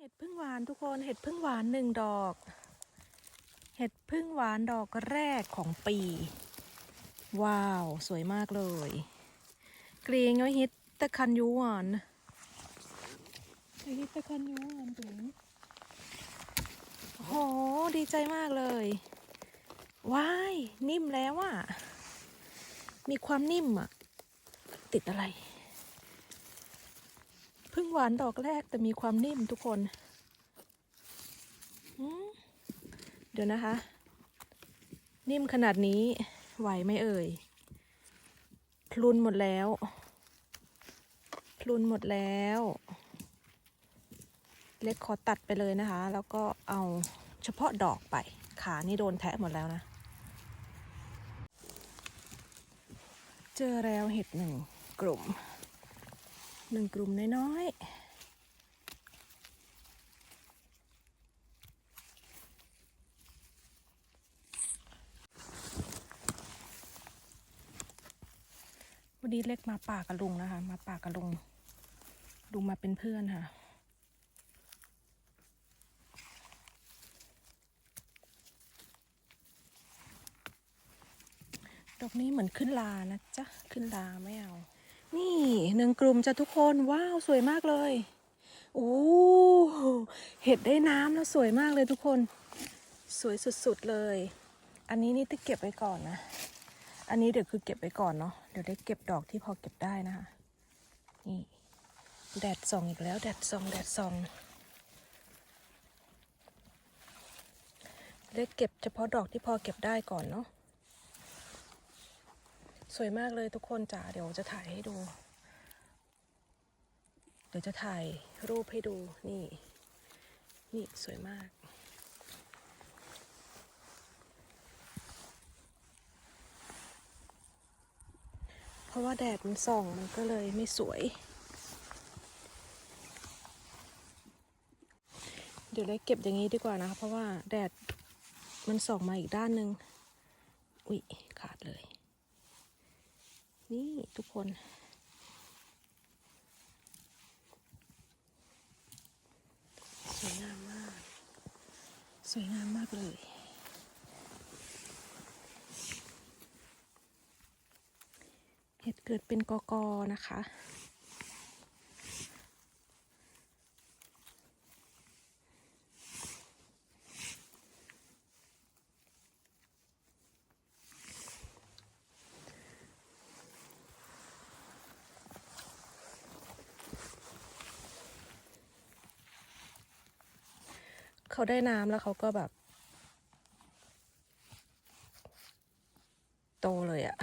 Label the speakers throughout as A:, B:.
A: เห็ดพึ่งหวานทุกคนเห็ดพึ่งหวานหนึ่งดอก เห็ดพึ่งหวานดอกแรกของปี ว้าว สวยมากเลยเกรียงเอาฮิตตะคันยูหวานเอาฮิตตะคันยูหวานถึงโอ้โหดีใจมากเลยว้ายนิ่มแล้วอะมีความนิ่มอะติดอะไรเพิ่งหวานดอกแรกแต่มีความนิ่มทุกคน เดี๋ยวนะคะ นิ่มขนาดนี้ไหวไหมเอ่ยพลุนหมดแล้วพลุนหมดแล้ว เล็กขอตัดไปเลยนะคะ แล้วก็เอาเฉพาะดอกไป ขานี่โดนแทะหมดแล้วนะ เจอแล้วเห็ดหนึ่งกลุ่ม หนึ่งกลุ่มน้อยๆวันนี้เล็กมาป่ากับลุงนะคะ มาป่ากับลุง ลุงมาเป็นเพื่อนค่ะดอกนี้เหมือนขึ้นลานะจ๊ะ ขึ้นลาไม่เอา นี่หนึ่งกลุ่มจะทุกคนว้าวสวยมากเลยโอ้เห็ดได้น้ำแล้วสวยมากเลยทุกคน สวยสุดๆเลย อันนี้นี่ต้องเก็บไว้ก่อนนะ อันนี้เดี๋ยวคือเก็บไว้ก่อนเนาะเดี๋ยวได้เก็บดอกที่พอเก็บได้นะคะนี่แดดส่องอีกแล้วแดดส่องแดดส่องได้เก็บเฉพาะดอกที่พอเก็บได้ก่อนเนาะ สวยมากเลยทุกคนจ๋าเดี๋ยวจะถ่ายให้ดู เดี๋ยวจะถ่ายรูปให้ดูนี่ นี่สวยมากเพราะว่าแดดมันส่องมันก็เลยไม่สวย เดี๋ยวได้เก็บอย่างนี้ดีกว่านะคะเพราะว่าแดดมันส่องมาอีกด้านหนึ่งอุ๊ยขาดเลย นี่ทุกคน สวยงามมาก สวยงามมากเลย เห็ดเกิดเป็นกอกอนะคะ เขาได้น้ำแล้วเขาก็แบบ โตเลยอะ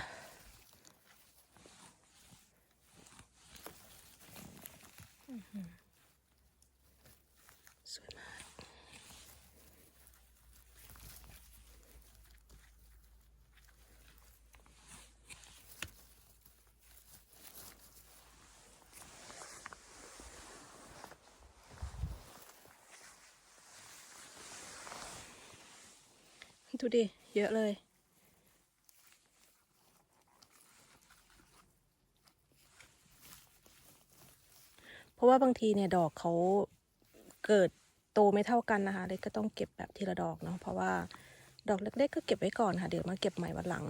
A: อื้อหือสวยมาก ดูดิ เยอะเลย เพราะว่าบางทีเนี่ยดอกเขาเกิดโตไม่เท่ากันนะคะ เล็กก็ต้องเก็บแบบทีละดอกเนาะ เพราะว่าดอกเล็กๆก็เก็บไว้ก่อนค่ะ เดี๋ยวมาเก็บใหม่วันหลัง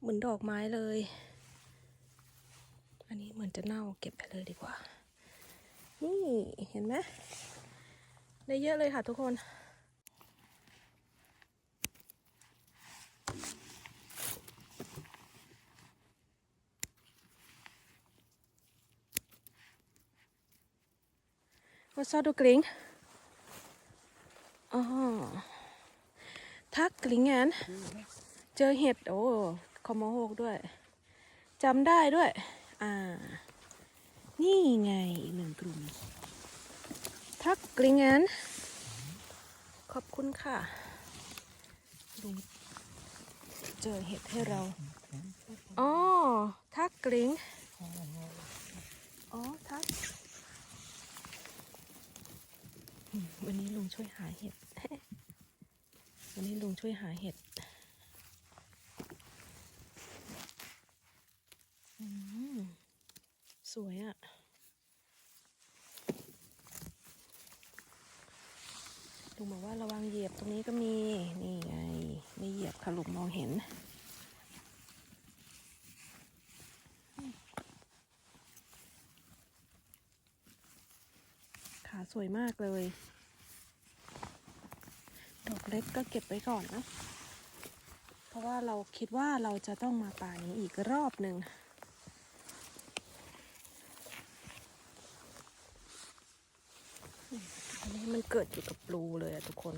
A: เหมือนดอกไม้เลย อันนี้เหมือนจะเน่าเก็บไปเลยดีกว่า นี่เห็นไหมได้เยอะเลยค่ะทุกคน Vad sa du kring? Oh. Tack klingen. เจอเห็ด โอ้ขอมโหกด้วยจำได้ด้วย อ่า นี่ไงอีกหนึ่งกลุ่มทักกลิงแอนขอบคุณค่ะลุงเจอเห็ดให้เราอ๋อทักกลิงอ๋อทักวันนี้ลุงช่วยหาเห็ด วันนี้ลุงช่วยหาเห็ดอืม สวยอะ่ะ ลุงบอกว่าระวังเหยียบตรงนี้ก็มี นี่ไง ไม่เหยียบค่ะลุงมองเห็น ขาสวยมากเลย ดอกเล็กก็เก็บไว้ก่อนนะ เพราะว่าเราคิดว่าเราจะต้องมาป่านี้อีกรอบหนึ่ง อันนี้ มันเกิดอยู่กับปลูเลยอะทุกคน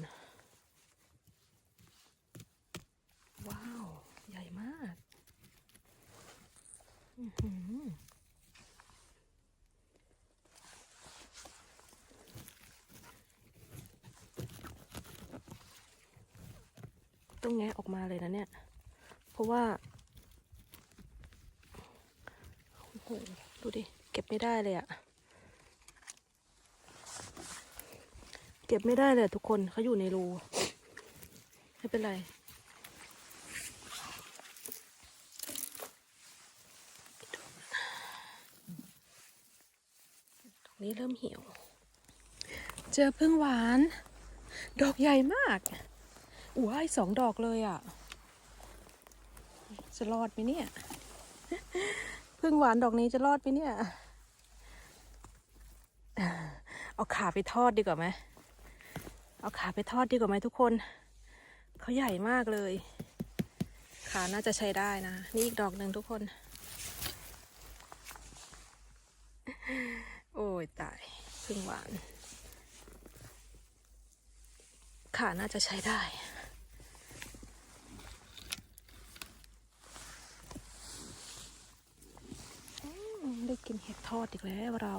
A: ว้าว ใหญ่มากต้องแงะออกมาเลยนะเนี่ย เพราะว่าโอ้โหดูดิ เก็บไม่ได้เลยอะ เก็บไม่ได้เลยทุกคนเขาอยู่ในรูไม่เป็นไร ตรงนี้เริ่มเหี่ยว เจอพึ่งหวาน ดอกใหญ่มากอุ้ยสองดอกเลยอะ จะรอดไหมเนี่ย พึ่งหวานดอกนี้จะรอดไหมเนี่ย เอาขาไปทอดดีกว่าไหม เอาขาไปทอดดีกว่าไหมทุกคน เขาใหญ่มากเลย ขาน่าจะใช้ได้นะ นี่อีกดอกหนึ่งทุกคน โอ้ยตายพึ่งหวาน ขาน่าจะใช้ได้ได้กินเห็ดทอดอีกแล้วเรา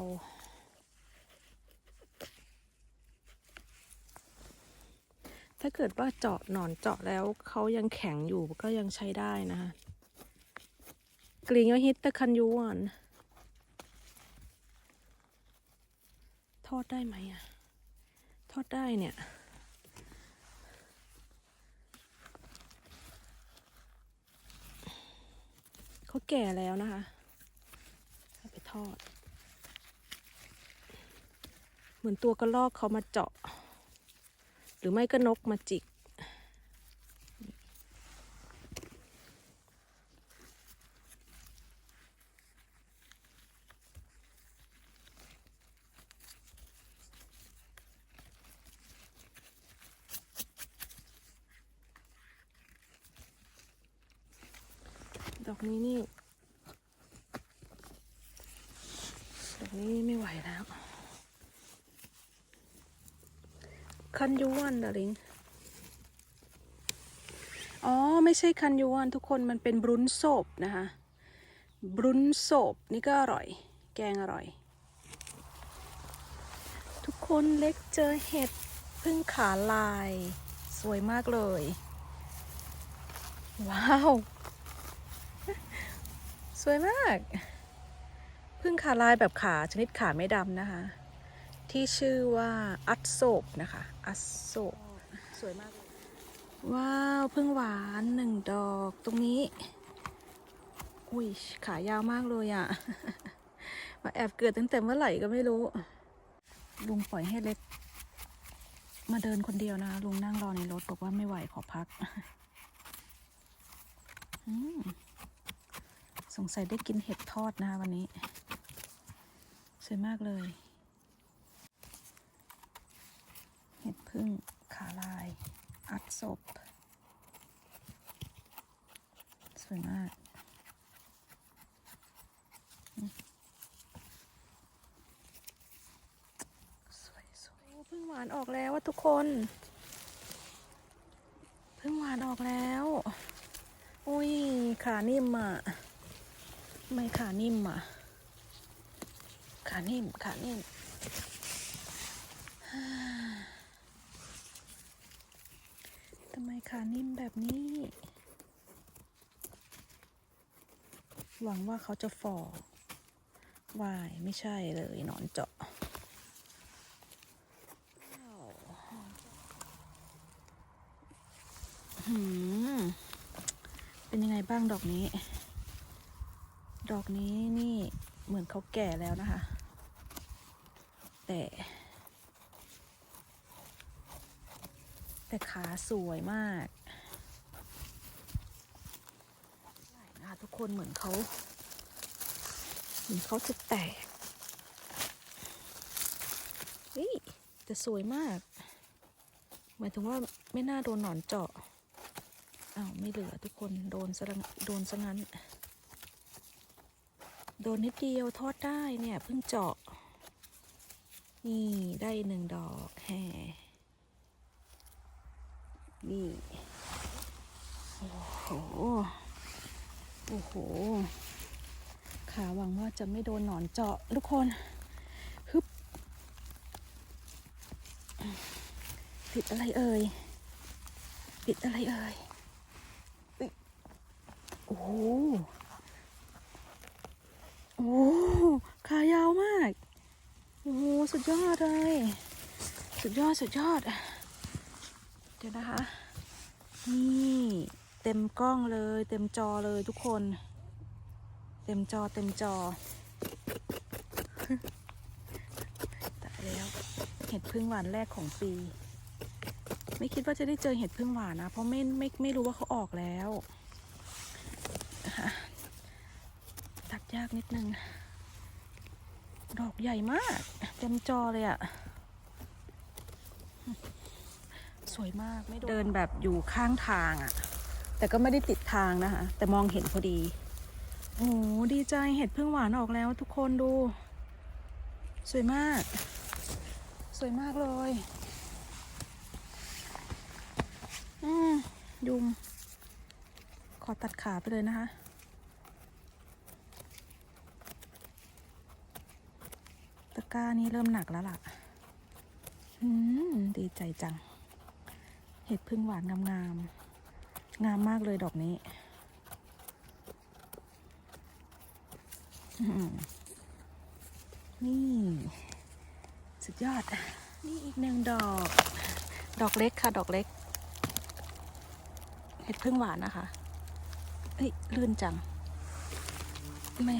A: ถ้า เกิดว่าเจาะหนอนเจาะแล้วเขายังแข็งอยู่ก็ยังใช้ได้นะคะกรีนฮิตตะคันยูอ่อนทอดได้ไหมอะทอดได้เนี่ยเขาแก่แล้วนะคะไปทอด เหมือนตัวกระรอกเขามาเจาะ หรือไม่ก็นกมาจิก ดอกนี้นี่ ดอกนี้ไม่ไหวแล้ว คันยูวันดาริงอ๋อ ไม่ใช่คันยูวันทุกคนมันเป็นบรุนโซบนะคะ บรุนโซบนี่ก็อร่อย แกงอร่อย ทุกคนเล็กเจอเห็ดพึ่งขาลาย สวยมากเลย ว้าว สวยมาก พึ่งขาลายแบบขาชนิดขาไม่ดำนะคะ ที่ชื่อว่าอัดโศบนะคะ อัดโศบสวยมากเลยว้าวพึ่งหวานหนึ่งดอกตรงนี้ อุ้ยขายาวมากเลยอะ่ะ มาแอบเกิดตั้งแต่เมื่อไหร่ก็ไม่รู้ ลุงปล่อยให้เล็ก มาเดินคนเดียวนะลุงนั่งรอในรถบอกว่าไม่ไหวขอพักอืมสงสัยได้กินเห็ดทอดนะคะวันนี้ สวยมากเลย เห็ดพึ่งขาลาย อัดศพ สวยมากสวยสวยพึ่งหวานออกแล้วอะทุกคนพึ่งหวานออกแล้ว อุ้ยขานิ่มอะไม่ขานิ่มอะขานิ่มขานิ่ม ทำไมขานิ่มแบบนี้ หวังว่าเขาจะฝ่อวายไม่ใช่เลยนอนเจาะเป็นยังไงบ้างดอกนี้ ดอกนี้นี่
B: เหมือนเขาแก่แล้วนะคะ แต่ แต่ขาสวยมากนะคะทุกคนเหมือนเขาเหมือนเขาจะแตกเฮ้ยแต่สวยมาก หมายถึงว่าไม่น่าโดนหนอนเจาะอ้าวไม่เหลือทุกคนโดนซะละโดนซะงั้น โดนนิดเดียวทอดได้เนี่ยเพิ่งเจาะ นี่ได้หนึ่งดอกแห่ นี่โอ้โหโอ้โหขาหวังว่าจะไม่โดนหนอนเจาะทุกคนฮึบติดอะไรเอ่ยติดอะไรเอ่ยโอ้โหโอ้ขายาวมากโอ้โหสุดยอดเลย สุดยอด สุดยอด เดี๋ยวนะคะ นี่เต็มกล้องเลย เต็มจอเลยทุกคน เต็มจอเต็มจอตายแล้ว เห็ดพึ่งหวานแรกของปี ไม่คิดว่าจะได้เจอเห็ดพึ่งหวานนะ เพราะไม่ไม่ไม่รู้ว่าเขาออกแล้วนะคะตัดยากนิดนึง ดอกใหญ่มาก เต็มจอเลยอะส วยมากไม่เดินแบบอยู่ข้างทางอะแต่ก็ไม่ได้ติดทางนะคะ แต่มองเห็นพอดีโอ้โหดีใจเห็ดพึ่งหวานออกแล้วทุกคนดู สวยมาก สวยมากเลยอืมยุงขอตัดขาไปเลยนะคะตะกร้านี้เริ่มหนักแล้วล่ะ อืม ดีใจจัง เห็ดพึ่งหวานงามๆงามมากเลยดอกนี้นี่ สุดยอด นี่อีกหนึ่งดอก ดอกเล็กค่ะ ดอกเล็ก เห็ดพึ่งหวานนะคะเฮ้ยลื่นจัง ไม่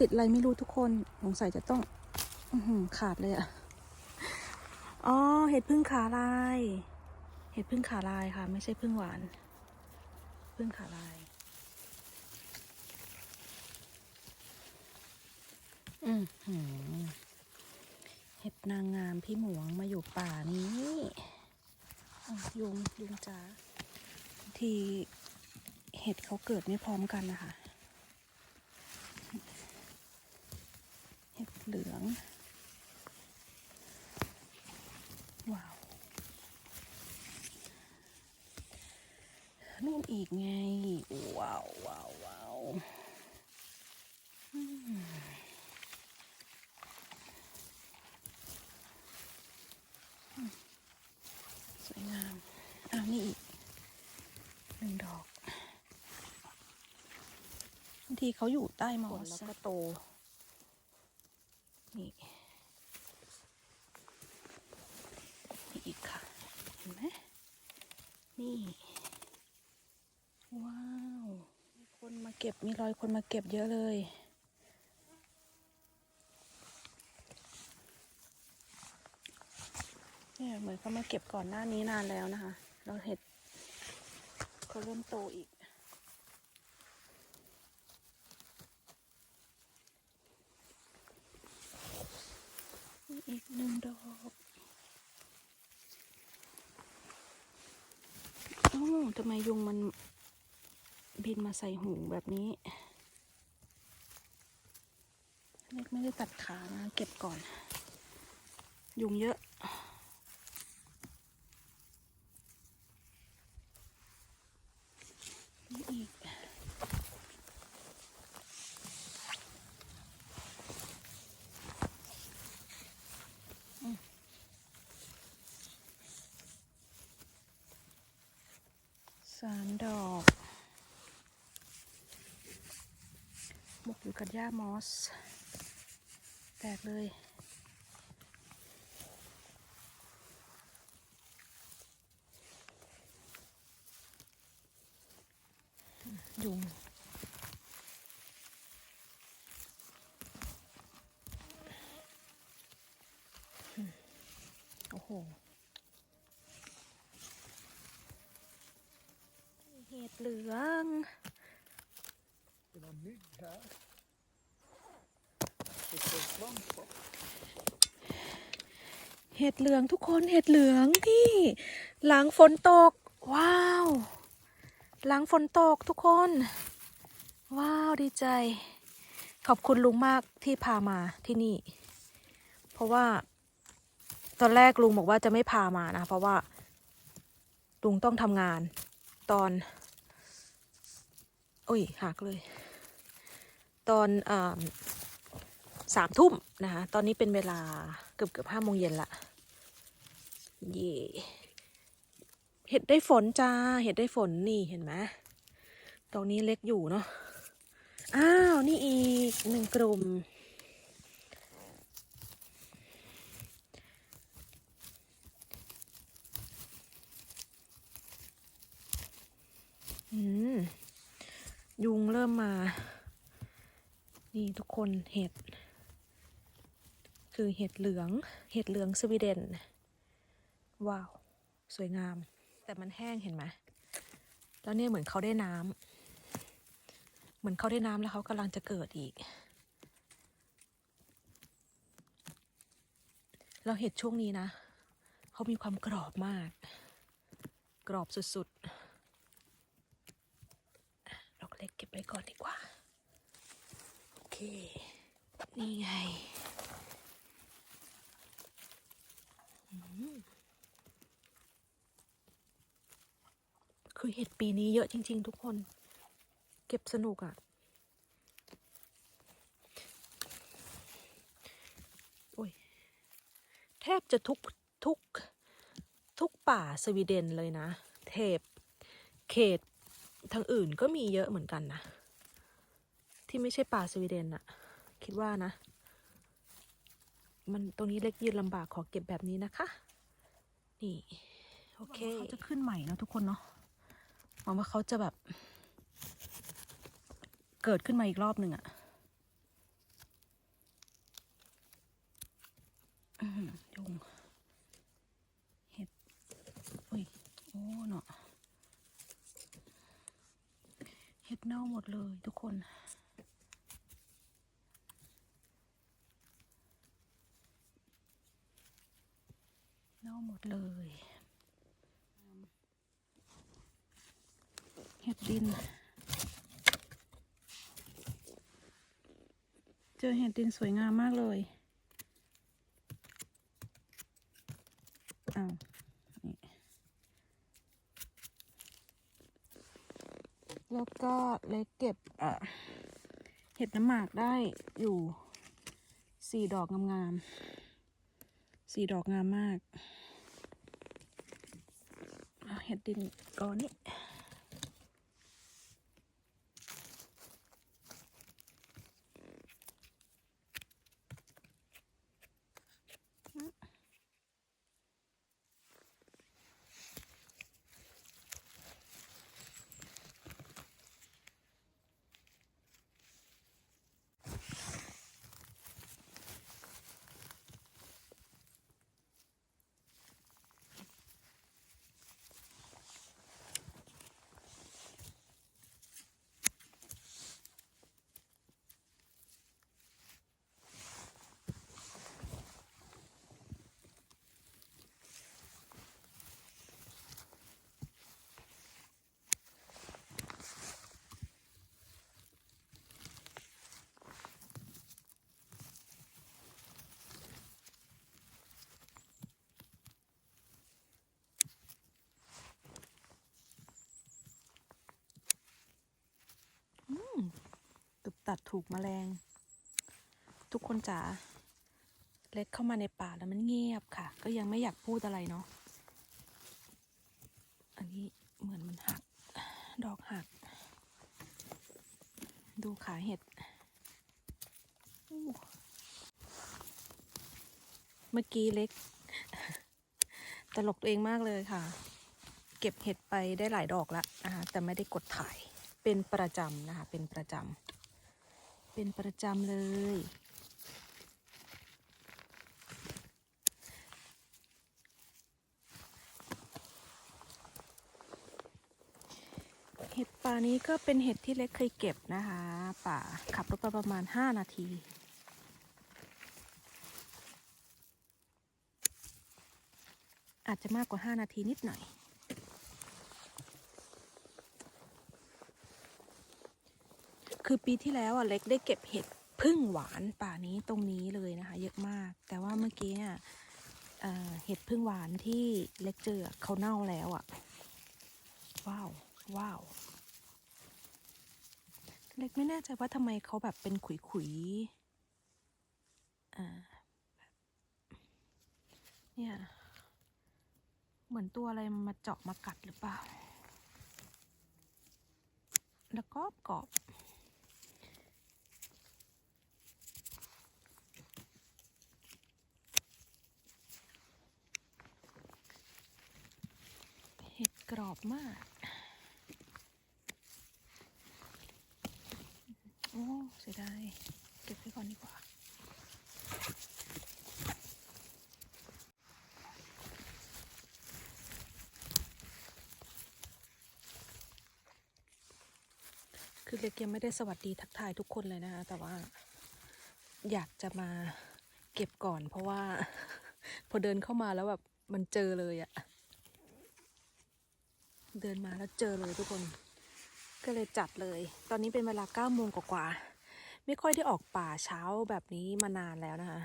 B: ติดอะไรไม่รู้ทุกคน สงสัยจะต้องอขาดเลยอะ อ๋อ เห็ดพึ่งขาลาย เห็ดพึ่งขาลายค่ะ ไม่ใช่พึ่งหวาน พึ่งขาลาย อือหือเห็ดนางงามพี่หมวงมาอยู่ป่านี้ยุงยุงจ้าทีเห็ดเขาเกิดไม่พร้อมกันนะคะ เห็ดเหลือง ว้าว นู่นอีกไง ว้าวว้าวว้าวสวยงามอ้าวนี่อีกหนึ่งดอกบางทีเขาอยู่ใต้มอสแล้วก็โต นี่นี่อีกค่ะ เห็นไหมนี่ ว้าว มีคนมาเก็บมีรอยคนมาเก็บเยอะเลย เนี่ยเหมือนเขามาเก็บก่อนหน้านี้นานแล้วนะคะ เราเห็ดเขาเริ่มโตอีกอีกหนึ่งดอกโอ้าทำไมยุงมัน บินมาใส่หูแบบนี้เล็กไม่ได้ตัดขานะ เก็บก่อน ยุงเยอะ ญ้ามอส แตกเลย ยุงโอ้โห
A: เห็ดเห
C: ลือง Get on me, guys.
A: เห็ดเหลืองทุกคนเห็ดเหลืองนี่ หลังฝนตก ว้าว หลังฝนตกทุกคน ว้าวดีใจ ขอบคุณลุงมากที่พามาที่นี่ เพราะว่า ตอนแรกลุงบอกว่าจะไม่พามานะ เพราะว่า ลุงต้องทำงานตอนโอ้ยหักเลย ตอนอ่า สามทุ่มนะคะ ตอนนี้เป็นเวลาเกือบเกือบห้าโมงเย็นละเย่เห็ดได้ฝนจ้า เห็ดได้ฝนนี่เห็นไหมตรงนี้เล็กอยู่เนาะ อ้าว นี่อีกหนึ่งกลุ่ม อืม ยุงเริ่มมา นี่ทุกคนเห็ด คือเห็ดเหลือง เห็ดเหลืองสวีเดน ว้าว สวยงาม แต่มันแห้งเห็นไหมแล้วเนี่ยเหมือนเขาได้น้ำเหมือนเขาได้น้ำแล้วเขากำลังจะเกิดอีก เราเห็ดช่วงนี้นะ เขามีความกรอบมาก กรอบสุดๆดอกเล็กเก็บไว้ก่อนดีกว่า โอเค นี่ไง คือเห็ดปีนี้เยอะจริง ๆ ทุกคน เก็บสนุกอะ่ะ โอ้ย แทบจะทุก ทุก ทุกป่าสวีเดนเลยนะ เทปเขตทางอื่นก็มีเยอะเหมือนกันนะ ที่ไม่ใช่ป่าสวีเดนอะคิดว่านะ มันตรงนี้เล็กยืนลำบากขอเก็บแบบนี้นะคะ นี่ โอเคเขาจะขึ้นใหม่นะทุกคนเนาะหวังว่าเขาจะแบบ เกิดขึ้นมาอีกรอบหนึ่งอะอื้อหือยุงเห็ดอุ้ยโอ้เนาะเห็ดเน่าหมดเลยทุกคน เน่า หมดเลยเห็ดดิน เจอเห็ดดินสวยงามมากเลยอ้าวนี่แล้วก็เล็กเก็บเห็ดน้ำหมากได้อยู่สี่ดอกงามๆสี่ดอกงามมาก เห็ดดินก้อนนี้ ตัดถูกแมลง ทุกคนจ๋าเล็กเข้ามาในป่าแล้วมันเงียบค่ะ ก็ยังไม่อยากพูดอะไรเนาะอันนี้เหมือนมันหัก ดอกหัก ดูขาเห็ดเมื่อกี้เล็ก ตลกตัวเองมากเลยค่ะ เก็บเห็ดไปได้หลายดอกละนะคะแต่ไม่ได้กดถ่ายเป็นประจำนะคะ เป็นประจำ เป็นประจำเลย เห็ดป่านี้ก็เป็นเห็ดที่เล็กเคยเก็บนะคะ ป่าขับรถไปประมาณ 5 นาทีอาจจะมากกว่า 5 นาทีนิดหน่อย คือปีที่แล้วอะเล็กได้เก็บเห็ดพึ่งหวานป่านี้ตรงนี้เลยนะคะ เยอะมาก แต่ว่าเมื่อกี้อะเอ่อเห็ดพึ่งหวานที่เล็กเจอเขาเน่าแล้วอะ ว้าว ว้าว เล็กไม่แน่ใจว่าทำไมเขาแบบเป็นขุยๆอ่าแบบเนี่ย เหมือนตัวอะไรมาเจาะมากัดหรือเปล่า แล้วก็กรอบ กรอบมาก โอ้เสียดายเก็บไว้ก่อนดีกว่า คือเล็กยังไม่ได้สวัสดีทักทายทุกคนเลยนะคะ แต่ว่าอยากจะมาเก็บก่อนเพราะว่า พอเดินเข้ามาแล้วแบบมันเจอเลยอะ เดินมาแล้วเจอเลยทุกคน ก็เลยจัดเลย ตอนนี้เป็นเวลาเก้าโมงกว่าๆไม่ค่อยได้ออกป่าเช้าแบบนี้มานานแล้วนะคะ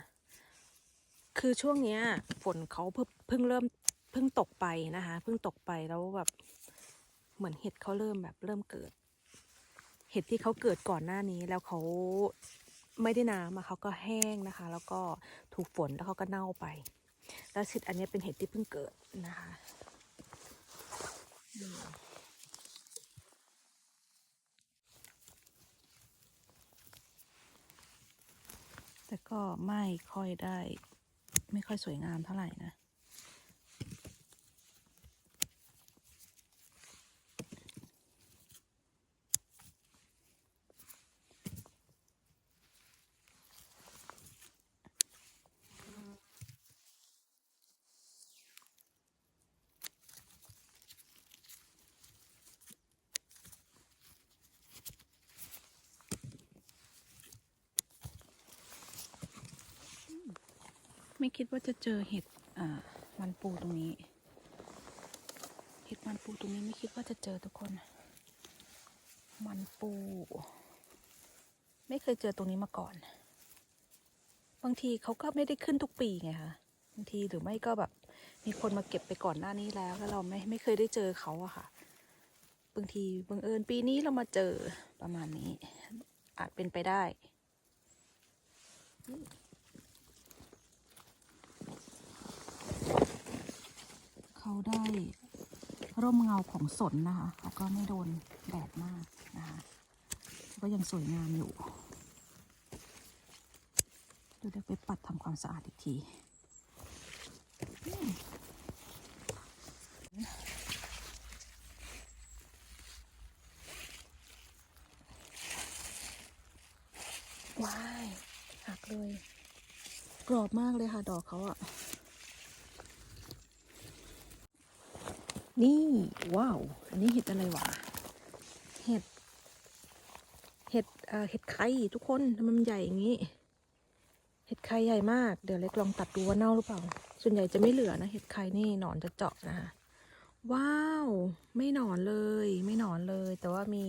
A: คือช่วงเนี้ยฝนเขาเพิ่งเริ่มเพิ่งตกไปนะคะเพิ่งตกไปแล้วแบบเหมือนเห็ดเขาเริ่มแบบเริ่มเกิด เห็ดที่เขาเกิดก่อนหน้านี้แล้วเขาไม่ได้น้ำเขาก็แห้งนะคะ แล้วก็ถูกฝนแล้วเขาก็เน่าไป แล้วชิดอันนี้เป็นเห็ดที่เพิ่งเกิดนะคะ แต่ก็ไม่ค่อยได้ ไม่ค่อยสวยงามเท่าไหร่นะ คิดว่าจะเจอเห็ดมันปูตรงนี้ เห็ดมันปูตรงนี้ไม่คิดว่าจะเจอทุกคน มันปู ไม่เคยเจอตรงนี้มาก่อน บางทีเขาก็ไม่ได้ขึ้นทุกปีไงคะบางทีหรือไม่ก็แบบ มีคนมาเก็บไปก่อนหน้านี้แล้วแล้วเราไม่ไม่เคยได้เจอเขาอะค่ะ บางทีบังเอิญปีนี้เรามาเจอประมาณนี้ อาจเป็นไปได้ เขาได้ร่มเงาของสนนะคะ เขาก็ไม่โดนแดดมากนะคะก็ยังสวยงามอยู่เดี๋ยวเดี๋ยวไปปัดทำความสะอาดอีกทีอืมว้ายหักเลย กรอบมากเลยค่ะ ดอกเขาอะ นี่ว้าว อันนี้เห็ดอะไรวะ เห็ด เห็ดเอ่อเห็ดไข่ทุกคนทำไมมันใหญ่อย่างนี้ เห็ดไข่ใหญ่มาก เดี๋ยวเล็กลองตัดดูว่าเน่าหรือเปล่า ส่วนใหญ่จะไม่เหลือนะ เห็ดไข่นี่หนอนจะเจาะนะคะ ว้าว ไม่หนอนเลย ไม่หนอนเลย แต่ว่ามี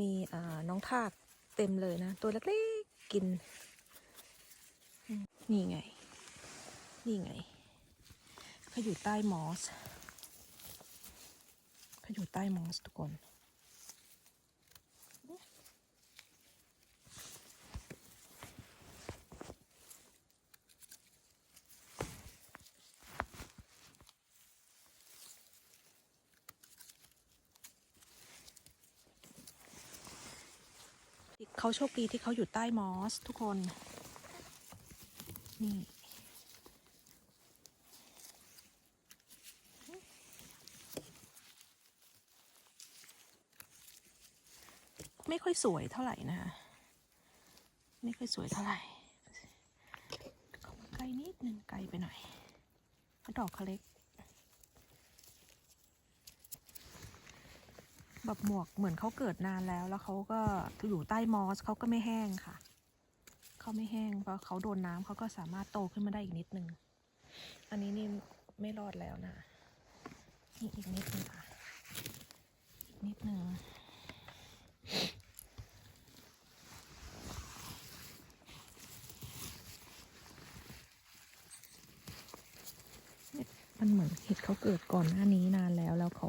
A: มีอ่อน้องทากเต็มเลยนะ ตัวเล็กๆ กิน นี่ไง นี่ไงเขาอยู่ใต้มอส เขาอยู่ใต้มอสทุกคนเขาโชคดีที่เขาอยู่ใต้มอสทุกคน นี่ ไม่ค่อยสวยเท่าไหร่นะคะไม่ค่อยสวยเท่าไหร่เข้ามาใกล้นิดนึงไกลไปหน่อยดอกเขาเล็กแบบหมวกเหมือนเขาเกิดนานแล้ว แล้วเขาก็อยู่ใต้มอสเขาก็ไม่แห้งค่ะเขาไม่แห้งเพราะเขาโดนน้ำเขาก็สามารถโตขึ้นมาได้อีกนิดนึง อันนี้นี่ไม่รอดแล้วนะนี่อีกนิดนึงค่ะอีกนิดนึง มันเหมือนเห็ดเขาเกิดก่อนหน้านี้นานแล้วแล้วเขา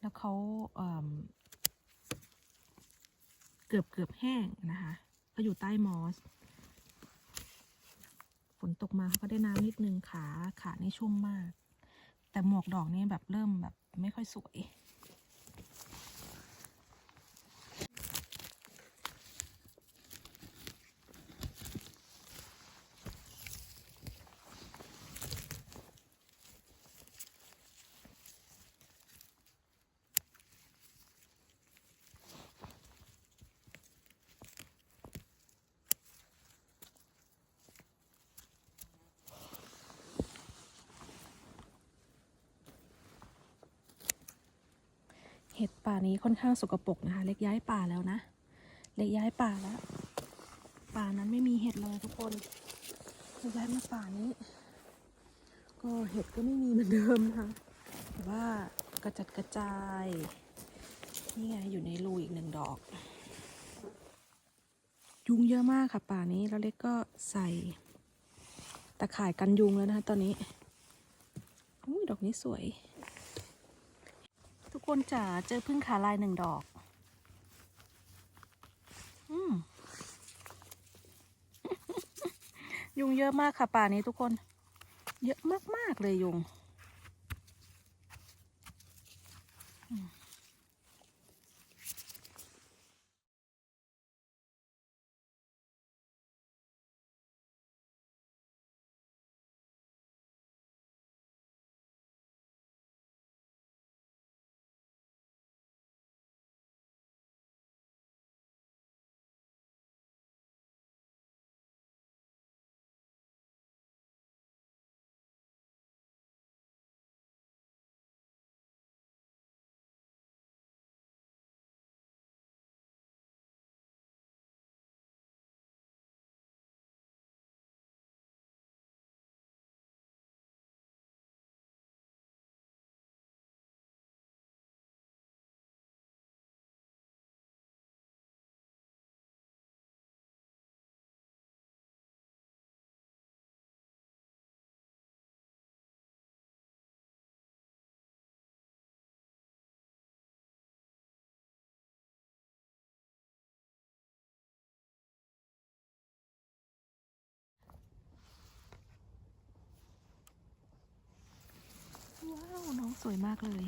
A: แล้วเขาเอิ่มเกือบเกือบแห้งนะคะเขาอยู่ใต้มอส ฝนตกมาเขาก็ได้น้ำนิดนึงขาขานี่ชุ่มมาก แต่หมวกดอกนี่แบบเริ่มแบบไม่ค่อยสวย นี้ค่อนข้างสกปรกนะคะ เล็กย้ายป่าแล้วนะ เล็กย้ายป่าแล้ว ป่านั้นไม่มีเห็ดเลยทุกคนเล็กย้ายมาป่านี้ ก็เห็ดก็ไม่มีเหมือนเดิมนะคะแต่ว่ากระจัดกระจาย นี่ไงอยู่ในรูอีกหนึ่งดอก ยุงเยอะมากค่ะป่านี้แล้วเล็กก็ใส่ตะข่ายกันยุงแล้วนะคะตอนนี้อุ้ยดอกนี้สวย ทุกคนจ๋าเจอพึ่งขาลายหนึ่งดอก อืมยุงเยอะมากค่ะป่านี้ทุกคน เยอะมาก ๆ เลยยุง ว้าว น้องสวยมากเลย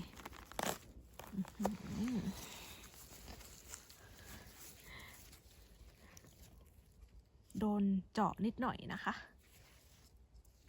A: โดนเจาะนิดหน่อยนะคะ